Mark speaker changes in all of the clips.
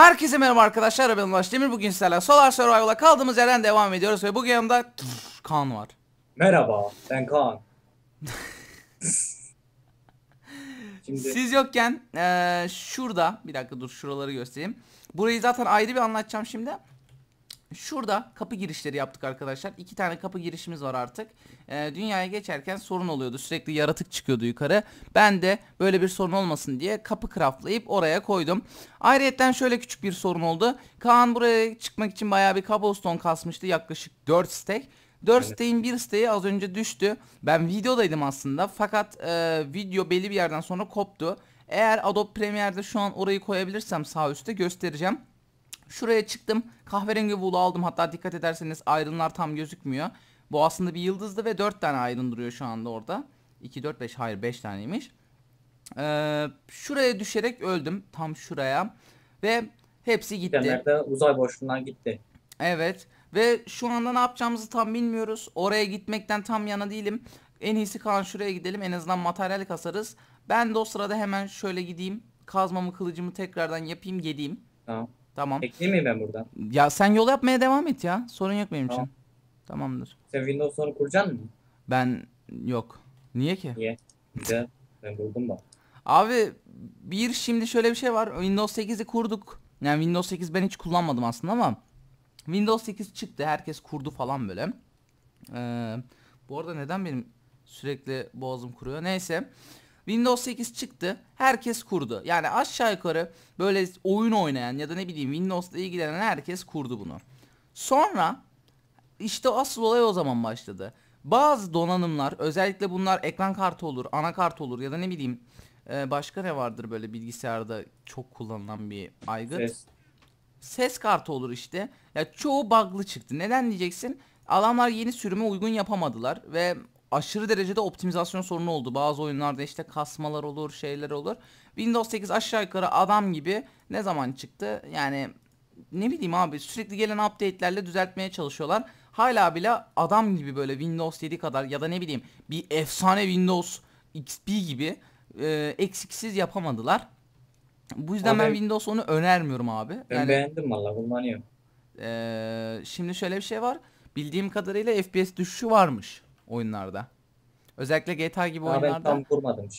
Speaker 1: Herkese merhaba arkadaşlar ben Ulaş Demir bugün sizlerle Solar Survival'a kaldığımız yerden devam ediyoruz ve bugün yanımda Kaan var.
Speaker 2: Merhaba, ben Kaan. Şimdi
Speaker 1: Siz yokken eee, şurada bir dakika dur şuraları göstereyim. Burayı zaten ayrı bir anlatacağım şimdi. Şurada kapı girişleri yaptık arkadaşlar. İki tane kapı girişimiz var artık. Eee, dünyaya geçerken sorun oluyordu. Sürekli yaratık çıkıyordu yukarı. Ben de böyle bir sorun olmasın diye kapı craftlayıp oraya koydum. Ayrıyeten şöyle küçük bir sorun oldu. Kaan buraya çıkmak için bayağı bir cobblestone kasmıştı. Yaklaşık 4 stack. 4
Speaker 2: Evet.
Speaker 1: stack'in bir stack'i az önce düştü. Ben videodaydım aslında. Fakat eee, video belli bir yerden sonra koptu. Eğer Adobe Premiere'de şu an orayı koyabilirsem sağ üstte göstereceğim. Şuraya çıktım. Kahverengi wool'u aldım. Hatta dikkat ederseniz ayrımlar tam gözükmüyor. Bu aslında bir yıldızdı ve 4 tane ayrım duruyor şu anda orada. 2, 4, 5 hayır 5 taneymiş. Ee, şuraya düşerek öldüm. Tam şuraya. Ve hepsi gitti.
Speaker 2: genelde uzay boşluğundan gitti.
Speaker 1: Evet. Ve şu anda ne yapacağımızı tam bilmiyoruz. Oraya gitmekten tam yana değilim. En iyisi kalan şuraya gidelim. En azından materyal kasarız. Ben de o sırada hemen şöyle gideyim. Kazmamı kılıcımı tekrardan yapayım geleyim.
Speaker 2: Tamam.
Speaker 1: Tamam.
Speaker 2: Bekleyeyim mi ben buradan?
Speaker 1: Ya sen yol yapmaya devam et ya. Sorun yok benim
Speaker 2: Tamam.
Speaker 1: için. Tamamdır.
Speaker 2: Sen Windows sonra kuracaksın mı?
Speaker 1: Ben yok. Niye ki?
Speaker 2: Niye? Güzel. Ben buldum bak.
Speaker 1: Abi bir şimdi şöyle bir şey var. Windows 8'i kurduk. Yani Windows 8 ben hiç kullanmadım aslında ama Windows 8 çıktı. Herkes kurdu falan böyle. Ee, bu arada neden benim sürekli boğazım kuruyor? Neyse. Windows 8 çıktı. Herkes kurdu. Yani aşağı yukarı böyle oyun oynayan ya da ne bileyim Windows'la ilgilenen herkes kurdu bunu. Sonra işte asıl olay o zaman başladı. Bazı donanımlar özellikle bunlar ekran kartı olur, anakart olur ya da ne bileyim e, başka ne vardır böyle bilgisayarda çok kullanılan bir aygıt.
Speaker 2: Ses.
Speaker 1: Ses kartı olur işte. Ya çoğu bug'lı çıktı. Neden diyeceksin? Adamlar yeni sürüme uygun yapamadılar ve aşırı derecede optimizasyon sorunu oldu. Bazı oyunlarda işte kasmalar olur, şeyler olur. Windows 8 aşağı yukarı adam gibi ne zaman çıktı? Yani ne bileyim abi sürekli gelen update'lerle düzeltmeye çalışıyorlar. Hala bile adam gibi böyle Windows 7 kadar ya da ne bileyim bir efsane Windows XP gibi e, eksiksiz yapamadılar. Bu yüzden
Speaker 2: Abi-
Speaker 1: ben Windows 10'u önermiyorum abi.
Speaker 2: Ben
Speaker 1: Yani
Speaker 2: beğendim valla kullanıyorum.
Speaker 1: ee, şimdi şöyle bir şey var. Bildiğim kadarıyla FPS düşüşü varmış oyunlarda. Özellikle GTA gibi
Speaker 2: ben
Speaker 1: oyunlarda
Speaker 2: tam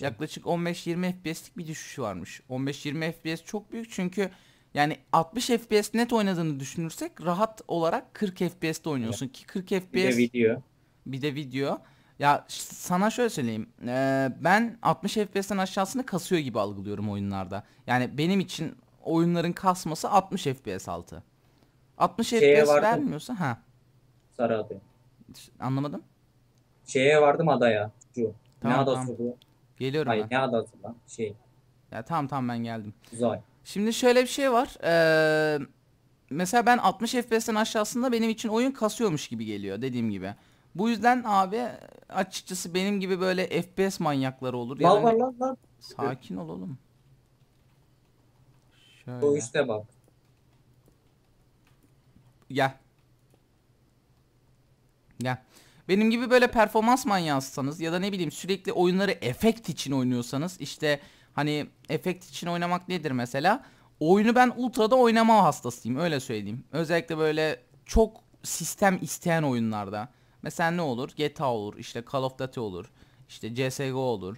Speaker 1: yaklaşık 15-20 FPS'lik bir düşüşü varmış. 15-20 FPS çok büyük çünkü yani 60 FPS net oynadığını düşünürsek rahat olarak 40 FPS'te oynuyorsun ki 40 FPS
Speaker 2: Bir de video.
Speaker 1: bir de video. Ya sana şöyle söyleyeyim. Ee, ben 60 FPS'ten aşağısını kasıyor gibi algılıyorum oyunlarda. Yani benim için oyunların kasması 60 FPS altı. 60
Speaker 2: Şeye
Speaker 1: FPS
Speaker 2: vardım.
Speaker 1: vermiyorsa ha
Speaker 2: Sarı adı.
Speaker 1: anlamadım.
Speaker 2: Şeye vardım adaya. Şu.
Speaker 1: Tamam,
Speaker 2: ne adası
Speaker 1: tamam.
Speaker 2: bu?
Speaker 1: Geliyorum
Speaker 2: Hayır
Speaker 1: ben.
Speaker 2: ne adası lan? Şey.
Speaker 1: Ya tamam tamam ben geldim.
Speaker 2: Uzay.
Speaker 1: Şimdi şöyle bir şey var. Ee, mesela ben 60 FPS'ten aşağısında benim için oyun kasıyormuş gibi geliyor dediğim gibi. Bu yüzden abi açıkçası benim gibi böyle FPS manyakları olur.
Speaker 2: Lan
Speaker 1: ne-
Speaker 2: lan lan.
Speaker 1: Sakin ol oğlum. Şöyle.
Speaker 2: Bu işte bak.
Speaker 1: Gel. Gel. Benim gibi böyle performans manyağısınız ya da ne bileyim sürekli oyunları efekt için oynuyorsanız işte hani efekt için oynamak nedir mesela? Oyunu ben ultra'da oynama hastasıyım öyle söyleyeyim. Özellikle böyle çok sistem isteyen oyunlarda. Mesela ne olur? GTA olur, işte Call of Duty olur, işte CSGO olur.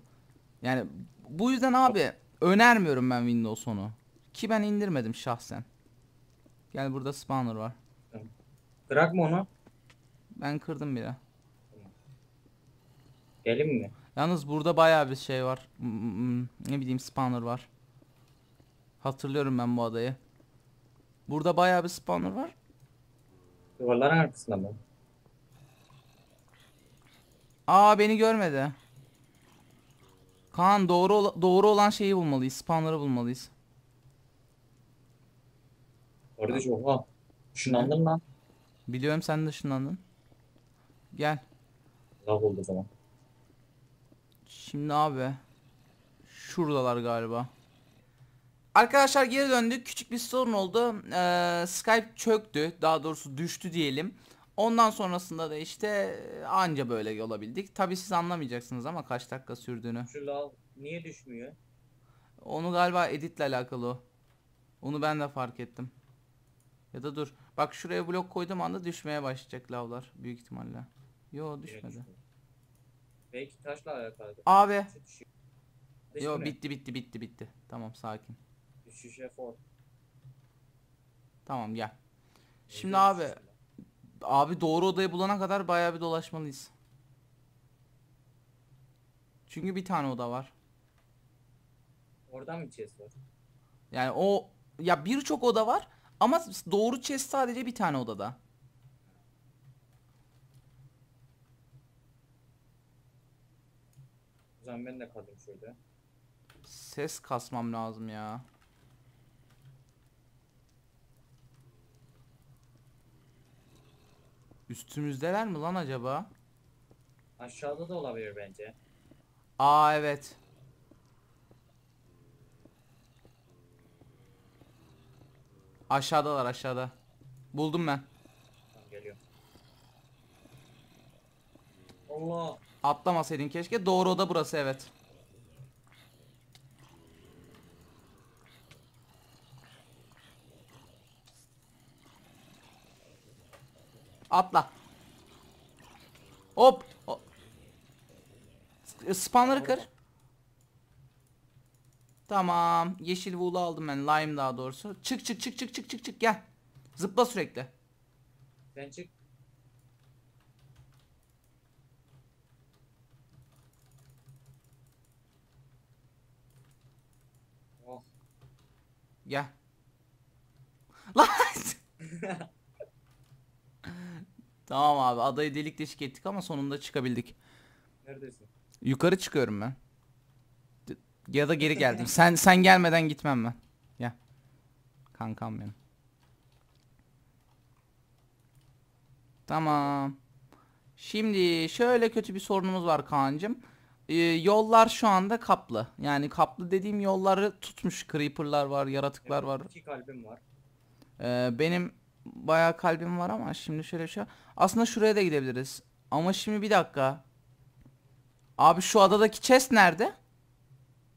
Speaker 1: Yani bu yüzden abi önermiyorum ben Windows 10'u. Ki ben indirmedim şahsen. Gel burada spawner var.
Speaker 2: Kırak mı onu?
Speaker 1: Ben kırdım bile.
Speaker 2: Gelin mi?
Speaker 1: Yalnız burada bayağı bir şey var. Ne bileyim spawner var. Hatırlıyorum ben bu adayı. Burada bayağı bir spawner var.
Speaker 2: Duvarların arkasında mı?
Speaker 1: Aa beni görmedi. Kaan doğru ola- doğru olan şeyi bulmalıyız. Spawner'ı bulmalıyız.
Speaker 2: Şu oha. Şunlandın lan.
Speaker 1: Biliyorum sen de ışınlandın. Gel.
Speaker 2: Laf oldu o zaman.
Speaker 1: Şimdi abi. Şuradalar galiba. Arkadaşlar geri döndük. Küçük bir sorun oldu. Ee, Skype çöktü. Daha doğrusu düştü diyelim. Ondan sonrasında da işte anca böyle olabildik. Tabi siz anlamayacaksınız ama kaç dakika sürdüğünü.
Speaker 2: Şu lav niye düşmüyor?
Speaker 1: Onu galiba editle alakalı o. Onu ben de fark ettim. Ya da dur. Bak şuraya blok koyduğum anda düşmeye başlayacak lavlar büyük ihtimalle. Yo düşmedi.
Speaker 2: düşmedi. Belki taşla alakalı.
Speaker 1: Abi. Yo bitti bitti bitti bitti. Tamam sakin.
Speaker 2: Düşüşe for.
Speaker 1: Tamam gel. Şimdi
Speaker 2: Neyse,
Speaker 1: abi
Speaker 2: düşüşle.
Speaker 1: abi doğru odayı bulana kadar bayağı bir dolaşmalıyız. Çünkü bir tane oda var.
Speaker 2: Oradan mı chest var?
Speaker 1: Yani o ya birçok oda var ama doğru chest sadece bir tane odada.
Speaker 2: O zaman ben de kalayım şöyle.
Speaker 1: Ses kasmam lazım ya. Üstümüzdeler mi lan acaba?
Speaker 2: Aşağıda da olabilir bence.
Speaker 1: Aa evet. Aşağıdalar aşağıda. Buldum ben.
Speaker 2: Geliyorum. Allah.
Speaker 1: Atlamasaydın keşke. Doğru oda burası evet. Atla. Hop. Hop. S- Spawnları kır. Tamam. Yeşil wool'u aldım ben. Lime daha doğrusu. Çık çık çık çık çık çık çık gel. Zıpla sürekli.
Speaker 2: Sen çık. Oh.
Speaker 1: Gel. Lan. tamam abi adayı delik deşik ettik ama sonunda çıkabildik.
Speaker 2: Neredesin?
Speaker 1: Yukarı çıkıyorum ben. Ya da geri geldim. sen sen gelmeden gitmem ben. Gel. Kankam benim. Tamam. Şimdi şöyle kötü bir sorunumuz var Kaan'cım. Ee, yollar şu anda kaplı. Yani kaplı dediğim yolları tutmuş. Creeper'lar var, yaratıklar var.
Speaker 2: İki kalbim var.
Speaker 1: Ee, benim bayağı kalbim var ama şimdi şöyle şu aslında şuraya da gidebiliriz. Ama şimdi bir dakika. Abi şu adadaki chest nerede?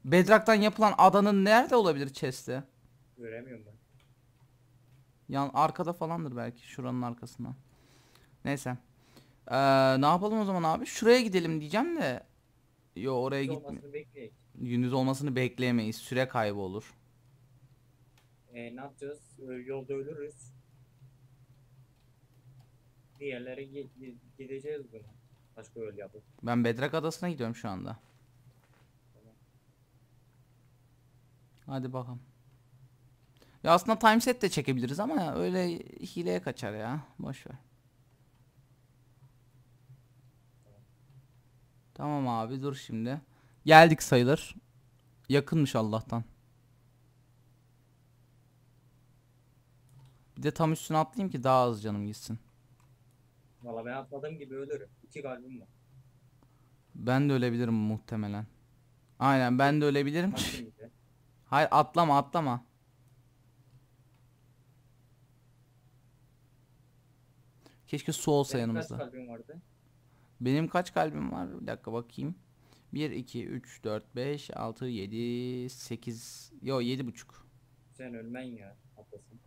Speaker 1: Bedrock'tan yapılan adanın nerede olabilir chest'i?
Speaker 2: Göremiyorum ben.
Speaker 1: Yan arkada falandır belki şuranın arkasından. Neyse. Ee, ne yapalım o zaman abi? Şuraya gidelim diyeceğim de. Yo oraya
Speaker 2: Gündüz
Speaker 1: gitme.
Speaker 2: olmasını.
Speaker 1: Gündüz olmasını bekleyemeyiz. Süre kaybı olur.
Speaker 2: E, ne yapacağız? Ö- Yolda ölürüz. Bir yerlere gi- gi- gideceğiz bunu. Başka yol yapıp.
Speaker 1: Ben Bedrock adasına gidiyorum şu anda. Hadi bakalım. Ya aslında timeset de çekebiliriz ama öyle hileye kaçar ya. Boş ver. Tamam abi dur şimdi. Geldik sayılır. Yakınmış Allah'tan. Bir de tam üstüne atlayayım ki daha az canım gitsin.
Speaker 2: Valla ben atladığım gibi ölürüm. İki kalbim var.
Speaker 1: Ben de ölebilirim muhtemelen. Aynen ben de ölebilirim.
Speaker 2: De.
Speaker 1: Hayır atlama atlama. Keşke su olsa
Speaker 2: kaç
Speaker 1: yanımızda.
Speaker 2: kalbin vardı?
Speaker 1: Benim kaç kalbim var? Bir dakika bakayım. 1, 2, 3, 4, 5, 6, 7, 8. Yo 7,5.
Speaker 2: Sen ölmen ya. Atlasın.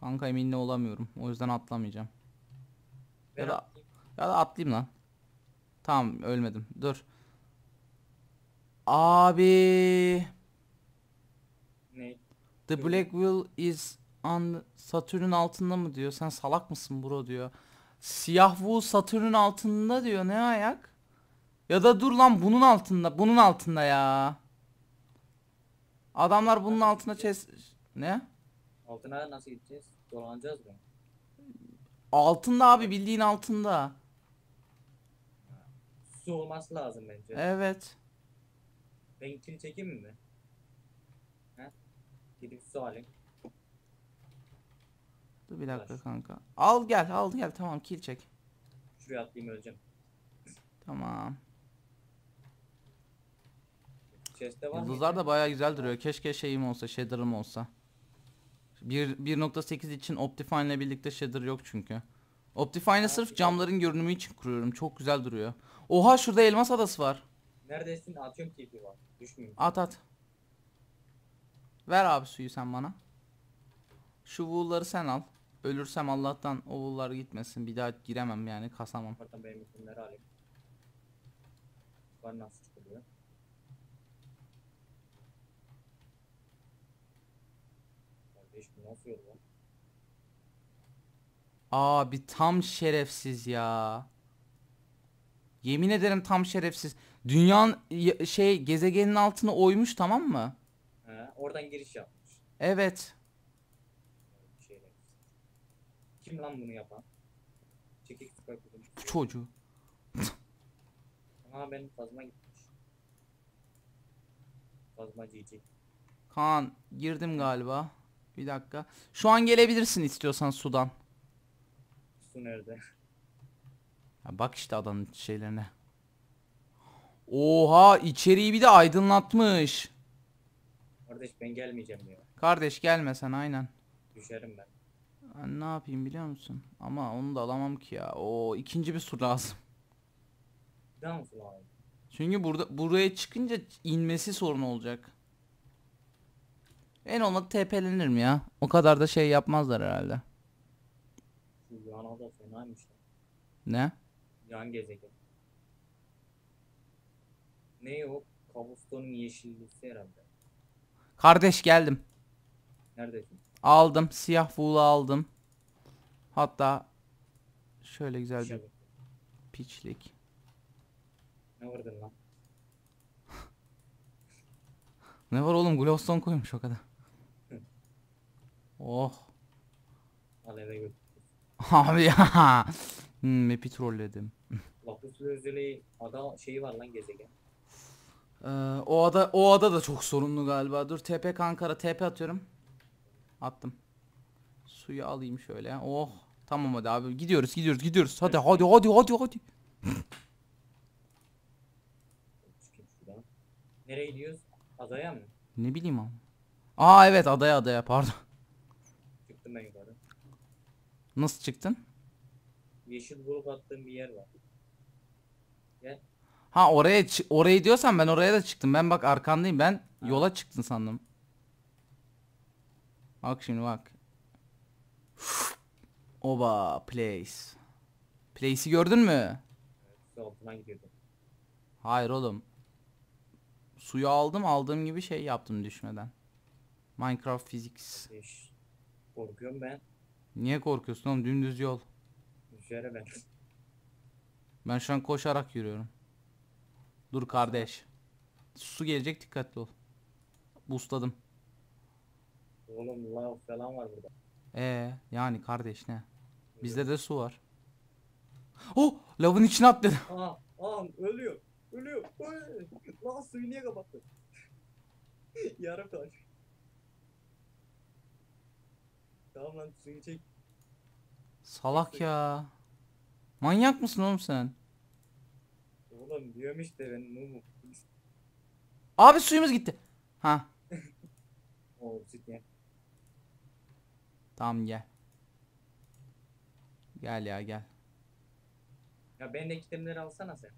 Speaker 1: Kanka emin de olamıyorum. O yüzden atlamayacağım.
Speaker 2: Ben
Speaker 1: Ya da-
Speaker 2: atlayayım.
Speaker 1: Ya da atlayayım lan. Tamam ölmedim. Dur. Abi.
Speaker 2: Ne?
Speaker 1: The. Black Wheel is on Satürn'ün altında mı diyor. Sen salak mısın bro diyor. Siyah Wheel Satürn'ün altında diyor. Ne ayak? Ya da dur lan bunun altında. Bunun altında ya. Adamlar bunun altına çes... Ne?
Speaker 2: Altına nasıl gideceğiz? Dolanacağız mı?
Speaker 1: Altında abi bildiğin altında.
Speaker 2: Su olması lazım bence.
Speaker 1: Evet.
Speaker 2: Ben kill çekeyim mi? He? Gidip su alayım.
Speaker 1: Dur bir dakika
Speaker 2: Ver.
Speaker 1: kanka. Al gel al gel tamam kill çek.
Speaker 2: Şuraya atlayayım öleceğim.
Speaker 1: Tamam.
Speaker 2: Chest'te var?
Speaker 1: Yıldızlar da bayağı güzel duruyor. Keşke şeyim olsa, shader'ım olsa. 1 1.8 için Optifine ile birlikte shader yok çünkü. Optifine'ı sırf camların görünümü için kuruyorum. Çok güzel duruyor. Oha şurada elmas adası var.
Speaker 2: Neredesin? Atıyorum TP var. Düşmüyor.
Speaker 1: At at. Ver abi suyu sen bana. Şu wool'ları sen al. Ölürsem Allah'tan o wool'lar gitmesin. Bir daha giremem yani kasamam.
Speaker 2: Oradan benim isimleri alayım. Var nasıl çıkılıyor? Kardeş bu nasıl yol lan?
Speaker 1: Abi tam şerefsiz ya. Yemin ederim tam şerefsiz. Dünyanın şey gezegenin altını oymuş tamam mı?
Speaker 2: He, oradan giriş yapmış.
Speaker 1: Evet.
Speaker 2: Şeyler. Kim lan bunu yapan? Çekik kudum.
Speaker 1: Bu çocuğu.
Speaker 2: Aa benim fazma gitmiş. Fazma GG.
Speaker 1: Kaan girdim galiba. Bir dakika. Şu an gelebilirsin istiyorsan sudan.
Speaker 2: Su nerede?
Speaker 1: Ya bak işte adanın şeylerine. Oha içeriği bir de aydınlatmış.
Speaker 2: Kardeş ben gelmeyeceğim diyor.
Speaker 1: Kardeş gelme sen aynen.
Speaker 2: Düşerim ben.
Speaker 1: Ben ne yapayım biliyor musun? Ama onu da alamam ki ya. O ikinci bir su lazım.
Speaker 2: Mı su lazım?
Speaker 1: Çünkü burada buraya çıkınca inmesi sorun olacak. En olmadı TP'lenirim ya. O kadar da şey yapmazlar herhalde.
Speaker 2: Şu yan ada fenaymış.
Speaker 1: Ne?
Speaker 2: Yan gezegen. Ne o? Kabustonun yeşillisi herhalde.
Speaker 1: Kardeş geldim.
Speaker 2: Neredesin?
Speaker 1: Aldım. Siyah wool'u aldım. Hatta şöyle güzel bir piçlik.
Speaker 2: Ne vurdun lan?
Speaker 1: Ne var oğlum? Glowstone koymuş o kadar. Oh.
Speaker 2: Al eve götür.
Speaker 1: Abi ya. Hmm, map'i trolledim.
Speaker 2: Lapis Lazuli ada şeyi var lan gezegen.
Speaker 1: Ee, o ada o ada da çok sorunlu galiba. Dur TP Kankara TP atıyorum. Attım. Suyu alayım şöyle. Oh. Tamam hadi abi gidiyoruz gidiyoruz gidiyoruz. Hadi hadi hadi hadi hadi.
Speaker 2: Nereye gidiyoruz? Adaya mı?
Speaker 1: Ne bileyim abi. Aa evet adaya adaya pardon.
Speaker 2: Çıktım ben yukarı.
Speaker 1: Nasıl çıktın?
Speaker 2: Yeşil grup attığım bir yer var. Gel.
Speaker 1: Ha oraya orayı diyorsan ben oraya da çıktım. Ben bak arkandayım. Ben yola çıktın sandım. Bak şimdi bak. Oba place. Place'i gördün mü?
Speaker 2: Altından gidiyordum.
Speaker 1: Hayır oğlum. Suyu aldım aldığım gibi şey yaptım düşmeden. Minecraft Physics.
Speaker 2: Korkuyorum ben.
Speaker 1: Niye korkuyorsun oğlum dümdüz yol.
Speaker 2: Düşere ben.
Speaker 1: Ben şu an koşarak yürüyorum. Dur kardeş. Su gelecek dikkatli ol. Busladım.
Speaker 2: Oğlum lav falan var burada.
Speaker 1: Ee yani kardeş ne? Bizde de su var. Oh lavın içine atladı.
Speaker 2: Aa, aa ölüyor. Ölüyor. Öl. Lan suyu niye kapattın? Yarım kalp. Tamam lan suyu çek.
Speaker 1: Salak ya. Manyak mısın oğlum sen?
Speaker 2: Oğlum diyorum işte ben mumu.
Speaker 1: Abi suyumuz gitti. Ha
Speaker 2: Oo.
Speaker 1: Tamam gel. Gel ya gel.
Speaker 2: Ya ben de itemleri alsana sen.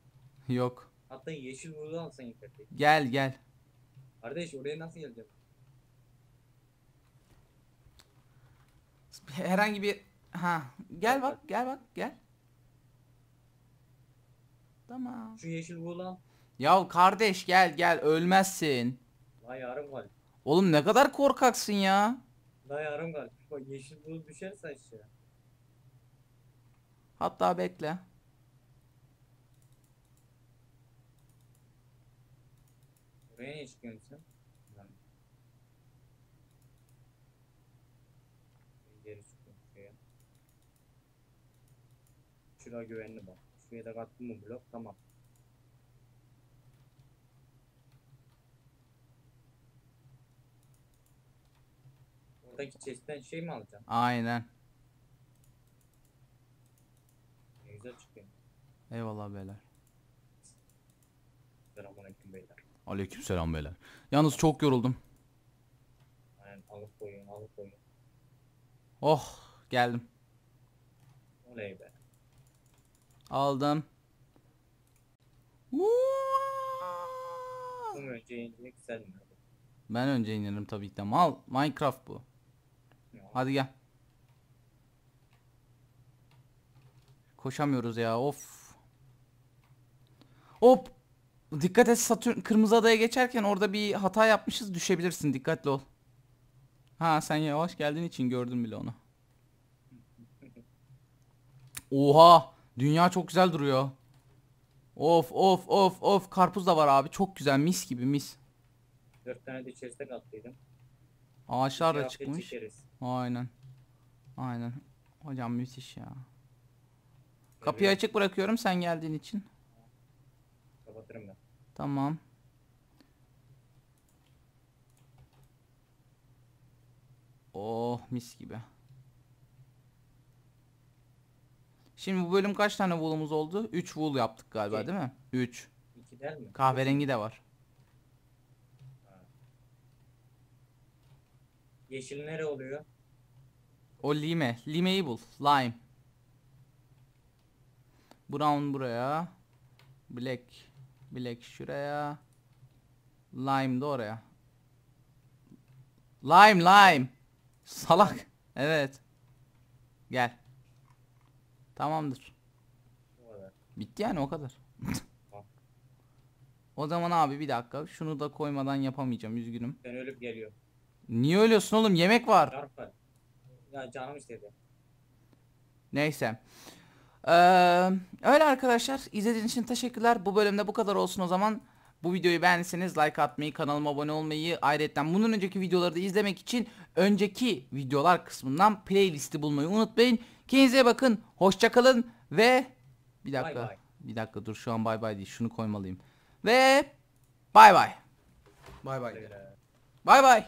Speaker 1: Yok.
Speaker 2: Hatta yeşil vurdu alsan yukarıda.
Speaker 1: Gel gel.
Speaker 2: Kardeş oraya nasıl geleceğim?
Speaker 1: Herhangi bir ha gel bak gel bak gel. Tamam.
Speaker 2: Şu yeşil al.
Speaker 1: Ya kardeş gel gel ölmezsin.
Speaker 2: La yarım kalp.
Speaker 1: Oğlum ne kadar korkaksın ya.
Speaker 2: La yarım kalp. Bak yeşil vurdu düşerse aşağı.
Speaker 1: Hatta bekle.
Speaker 2: Oraya niye çıkıyorsun sen? Geri çıkıyorum şuraya. Şuraya güvenli bak. Şuraya da kattım mı blok? Tamam. Oradaki chest'ten şey mi alacaksın?
Speaker 1: Aynen.
Speaker 2: Ne güzel çıkıyor.
Speaker 1: Eyvallah beyler.
Speaker 2: Selamünaleyküm beyler.
Speaker 1: Aleykümselam beyler. Yalnız çok yoruldum.
Speaker 2: Aynen alıp koyun alıp koyun.
Speaker 1: Oh geldim.
Speaker 2: Oley be.
Speaker 1: Aldım.
Speaker 2: Önce?
Speaker 1: Ben önce inerim tabii ki de. Mal Minecraft bu. Hadi gel. Koşamıyoruz ya of. Hop. Dikkat et Satürn kırmızı adaya geçerken orada bir hata yapmışız düşebilirsin dikkatli ol. Ha sen yavaş geldiğin için gördüm bile onu. Oha dünya çok güzel duruyor. Of of of of karpuz da var abi çok güzel mis gibi mis.
Speaker 2: Dört tane de içerisinde katlıydım.
Speaker 1: Ağaçlar da çıkmış.
Speaker 2: çekeriz.
Speaker 1: Aynen. Aynen. Hocam müthiş ya. Kapıyı
Speaker 2: Evet,
Speaker 1: açık bırakıyorum sen geldiğin için.
Speaker 2: Kapatırım ben.
Speaker 1: Tamam. Oh mis gibi. Şimdi bu bölüm kaç tane wool'umuz oldu? 3 wool yaptık galiba
Speaker 2: İki.
Speaker 1: değil mi? 3.
Speaker 2: İki der mi?
Speaker 1: Kahverengi de var.
Speaker 2: Yeşil nere oluyor?
Speaker 1: O lime. Lime'yi bul. Lime. Brown buraya. Black. Black şuraya. Lime de oraya. Lime lime. Salak. Evet. Gel. Tamamdır. Bitti yani o kadar. O zaman abi bir dakika. Şunu da koymadan yapamayacağım. Üzgünüm.
Speaker 2: Ben ölüp geliyorum.
Speaker 1: Niye ölüyorsun oğlum? Yemek var.
Speaker 2: Ya canım istedi.
Speaker 1: Neyse. Ee, öyle arkadaşlar. İzlediğiniz için teşekkürler. Bu bölümde bu kadar olsun o zaman. Bu videoyu beğendiyseniz like atmayı, kanalıma abone olmayı, ayrıca bunun önceki videoları da izlemek için önceki videolar kısmından playlisti bulmayı unutmayın. Kendinize bakın. Hoşçakalın ve bir dakika.
Speaker 2: Bay bay.
Speaker 1: Bir dakika dur şu an bay bay değil. Şunu koymalıyım. Ve bay bay. Bay bay. Bay bay.